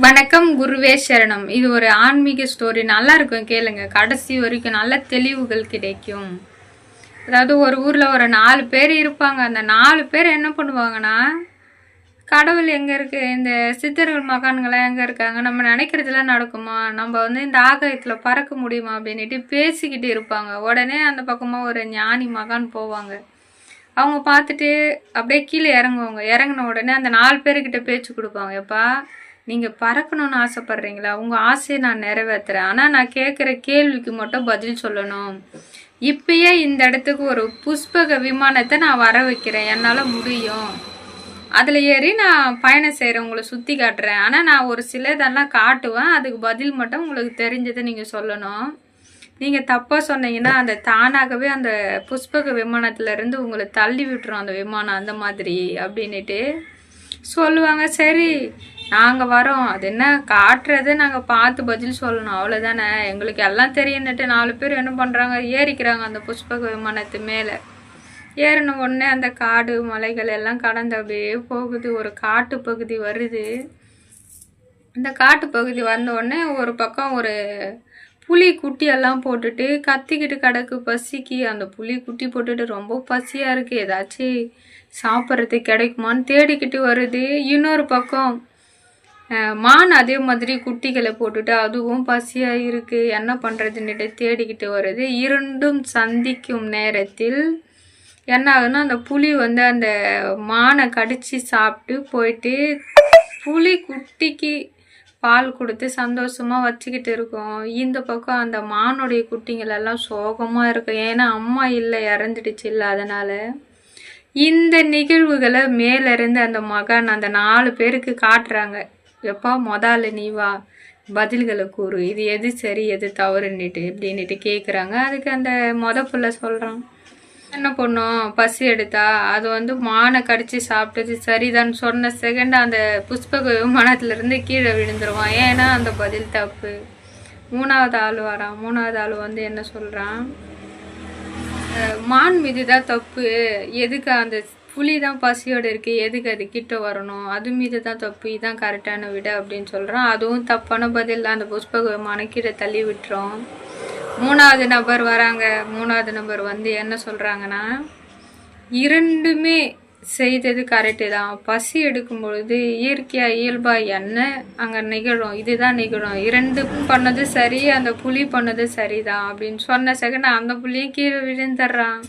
வணக்கம் குருவே சரணம். இது ஒரு ஆன்மீக ஸ்டோரி நல்லா இருக்கும் கேளுங்க. கடைசி வரைக்கும் நல்ல தெளிவுகள் கிடைக்கும். அதாவது ஒரு ஊரில் ஒரு நாலு பேர் இருப்பாங்க. அந்த நாலு பேர் என்ன பண்ணுவாங்கன்னா கடவுள் எங்கே இருக்குது இந்த சித்தர்கள் மகான்களாம் எங்கே இருக்காங்க? நம்ம நினைக்கிறதுலாம் நடக்குமா? நம்ம வந்து இந்த ஆகாயத்தில் பறக்க முடியுமா? அப்படின்ட்டு பேசிக்கிட்டு இருப்பாங்க. உடனே அந்த பக்கமாக ஒரு ஞானி மகான் போவாங்க. அவங்க பார்த்துட்டு அப்படியே கீழே இறங்குவாங்க. இறங்கின உடனே அந்த நாலு பேர்கிட்ட பேச்சு கொடுப்பாங்க. எப்பா நீங்கள் பறக்கணும்னு ஆசைப்பட்றீங்களா? உங்கள் ஆசையை நான் நிறைவேற்றுறேன் ஆனால் நான் கேட்குற கேள்விக்கு மட்டும் பதில் சொல்லணும். இப்பயே இந்த இடத்துக்கு ஒரு புஷ்பக விமானத்தை நான் வர வைக்கிறேன். என்னால் முடியும். அதில் ஏறி நான் பயணம் செய்கிறேன் உங்களை சுற்றி காட்டுறேன். ஆனால் நான் ஒரு சில இதெல்லாம் காட்டுவேன். அதுக்கு பதில் மட்டும் உங்களுக்கு தெரிஞ்சதை நீங்கள் சொல்லணும். நீங்கள் தப்பாக சொன்னீங்கன்னா அந்த தானாகவே அந்த புஷ்பக விமானத்துலேருந்து உங்களை தள்ளி விட்டுரும் அந்த விமானம் அந்த மாதிரி அப்படின்ட்டு சொல்லுவாங்க. சரி நாங்கள் வரோம். அது என்ன காட்டுறதை நாங்கள் பார்த்து பதில் சொல்லணும். அவ்வளோதானே எங்களுக்கு எல்லாம் தெரியுன்னுட்டு நாலு பேர் என்ன பண்ணுறாங்க ஏறிக்கிறாங்க அந்த புஷ்பக விமானத்து மேலே. ஏறின உடனே அந்த காடு மலைகள் எல்லாம் கடந்து அப்படியே போகுது. ஒரு காட்டு பகுதி வருது. இந்த காட்டு பகுதி வந்த உடனே ஒரு பக்கம் ஒரு புலி குட்டியெல்லாம் போட்டுட்டு கத்திக்கிட்டு கிடக்கு. பசிக்கு. அந்த புலி குட்டி போட்டுட்டு ரொம்ப பசியாக இருக்குது ஏதாச்சும் சாப்பிட்றதுக்கு கிடைக்குமான்னு தேடிக்கிட்டு வருது. இன்னொரு பக்கம் மான் அதே மாதிரி குட்டிகளை போட்டுட்டு அதுவும் பசியாக இருக்குது என்ன பண்ணுறதுன்னுட்டு தேடிக்கிட்டு வருது இரண்டும் சந்திக்கும் நேரத்தில் என்ன ஆகுதுன்னா அந்த புலி வந்து அந்த மானை கடித்து சாப்பிட்டு போயிட்டு புலி குட்டிக்கு பால் கொடுத்து சந்தோஷமாக வச்சுக்கிட்டு இருக்கோம். இந்த பக்கம் அந்த மானுடைய குட்டிங்களெல்லாம் சோகமாக இருக்கும். ஏன்னா அம்மா இல்லை இறந்துடுச்சு இல்லை அதனால். இந்த நிகழ்வுகளை மேலிருந்து அந்த மகன் அந்த நாலு பேருக்கு காட்டுறாங்க. எப்பா முதல்ல நீ வா பதில்களை கூறு. இது எது சரி எது தவறுன்னுட்டு இப்படின்னுட்டு கேட்குறாங்க அதுக்கு அந்த மொத புள்ள சொல்கிறான் என்ன பண்ணோம் பசி எடுத்தா? அது வந்து மானை கடிச்சு சாப்பிட்டது சரிதான். சொன்ன செகண்ட் அந்த புஷ்பக விமானத்துல இருந்து கீழே விழுந்துருவான். ஏன்னா அந்த பதில் தப்பு. மூணாவது ஆள் வரான் மூணாவது ஆள் வந்து என்ன சொல்கிறான் மான் மீது தான் தப்பு. எதுக்கு அந்த புலி தான் பசியோடு இருக்குது எதுக்கு அது கிட்ட வரணும்? அது மீது தான் தப்பு. இதான் கரெக்டான விட அப்படின்னு சொல்கிறோம் அதுவும் தப்பான பதில் அந்த புஷ்பக விமானம் கீழே தள்ளி விட்டுரும். மூணாவது நபர் வராங்க. மூணாவது நபர் வந்து என்ன சொல்கிறாங்கன்னா இரண்டுமே செய்தது கரெக்டு தான். பசி எடுக்கும் பொழுது இயற்கையாக இயல்பாக என்ன அங்கே நிகழும்? இதுதான் நிகழும். இரண்டும் பண்ணது சரி அந்த புலி பண்ணது சரிதான் அப்படின்னு சொன்ன செகண்ட் அந்த புலியும் கீழே விழுந்துடுறான்.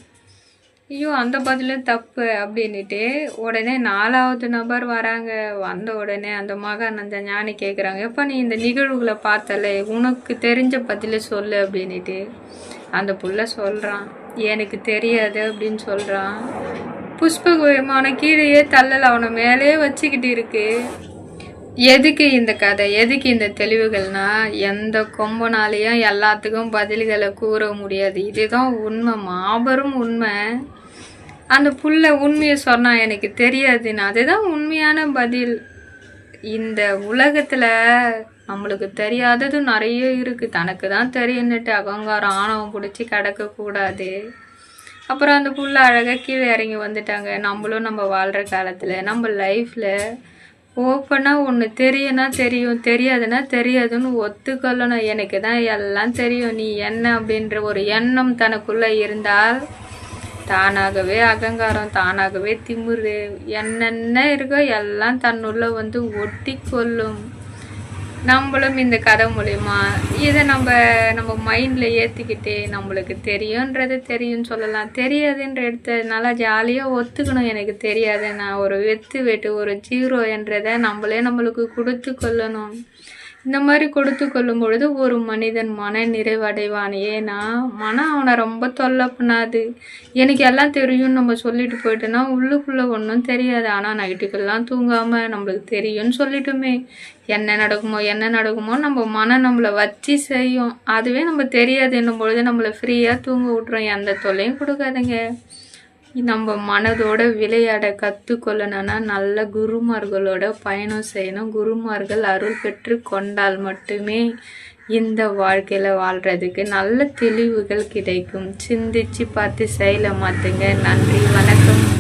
ஐயோ அந்த பதிலும் தப்பு அப்படின்னுட்டு உடனே நாலாவது நபர் வராங்க. வந்த உடனே அந்த மகன் அந்த ஞானி கேட்குறாங்க எப்போ நீ இந்த நிகழ்வுகளை பார்த்தல? உனக்கு தெரிஞ்ச பதில சொல்லு அப்படின்னுட்டு. அந்த புள்ள சொல்கிறான் எனக்கு தெரியாது அப்படின்னு சொல்கிறான் புஷ்பக கீழேயே தள்ளல அவனை மேலேயே வச்சுக்கிட்டு இருக்கு. எதுக்கு இந்த கதை? எதுக்கு இந்த தெளிவுகள்னா எந்த கொம்பனாலையும் எல்லாத்துக்கும் பதில்களை கூற முடியாது. இதுதான் உண்மை. மாபெரும் உண்மை. அந்த புள்ள உண்மையை சொன்னால் எனக்கு தெரியாதுன்னு. அதுதான் உண்மையான பதில். இந்த உலகத்தில் நம்மளுக்கு தெரியாதது நிறைய இருக்குது தனக்கு தான் தெரியுன்னுட்டு அகங்காரம் ஆணவம் பிடிச்சி கிடக்கக்கூடாது அப்புறம் அந்த புள்ள அழகாக கீழே இறங்கி வந்துட்டாங்க. நம்மளும் நம்ம வாழ்கிற காலத்தில் நம்ம லைஃப்பில் ஓப்பனாக ஒன்று தெரியும்னா தெரியும் தெரியாதுன்னா தெரியாதுன்னு ஒத்துக்கொள்ளணும் எனக்கு தான் எல்லாம் தெரியும். நீ என்ன அப்படின்ற ஒரு எண்ணம் தனக்குள்ளே இருந்தால் தானாகவே அகங்காரம் தானாகவே திமுரு. என்னென்ன இருக்கோ எல்லாம் தன்னுள்ள வந்து ஒட்டி கொள்ளும் நம்மளும் இந்த கதை மூலயமா இதை நம்ம நம்ம மைண்டில் ஏற்றிக்கிட்டு நம்மளுக்கு தெரியுன்றது தெரியும்னு சொல்லலாம். தெரியாதுன்ற எடுத்ததுனால ஜாலியாக ஒத்துக்கணும். எனக்கு தெரியாது நான் ஒரு வெத்து வெட்டு ஒரு ஜீரோ என்றதை நம்மளே நம்மளுக்கு கொடுத்து கொள்ளணும். இந்த மாதிரி கொடுத்து கொள்ளும் பொழுது ஒரு மனிதன் மன நிறைவடைவான் ஏன்னா மனம் அவனை ரொம்ப தொல்லை பண்ணாது. எனக்கு எல்லாம் தெரியும்னு நம்ம சொல்லிட்டு போயிட்டோன்னா உள்ளுக்குள்ளே ஒன்றும் தெரியாது. ஆனால் நைட்டுக்கெல்லாம் தூங்காமல் நம்மளுக்கு தெரியும்னு சொல்லிட்டுமே. என்ன நடக்குமோ என்ன நடக்குமோ நம்ம மனம் நம்மளை வச்சு செய்யும். அதுவே நம்ம தெரியாது என்னும் பொழுது நம்மளை ஃப்ரீயாக தூங்க விட்றோம் எந்த தொல்லையும் கொடுக்காதுங்க. நம்ம மனதோட விளையாட கற்றுக்கொள்ளணும்னா நல்ல குருமார்களோட பயணம் செய்யணும். குருமார்கள் அருள் பெற்று கொண்டால் மட்டுமே இந்த வாழ்க்கையில் வாழ்கிறதுக்கு நல்ல தெளிவுகள் கிடைக்கும். சிந்திச்சு பார்த்து செயலை மாற்றுங்க நன்றி. வணக்கம்.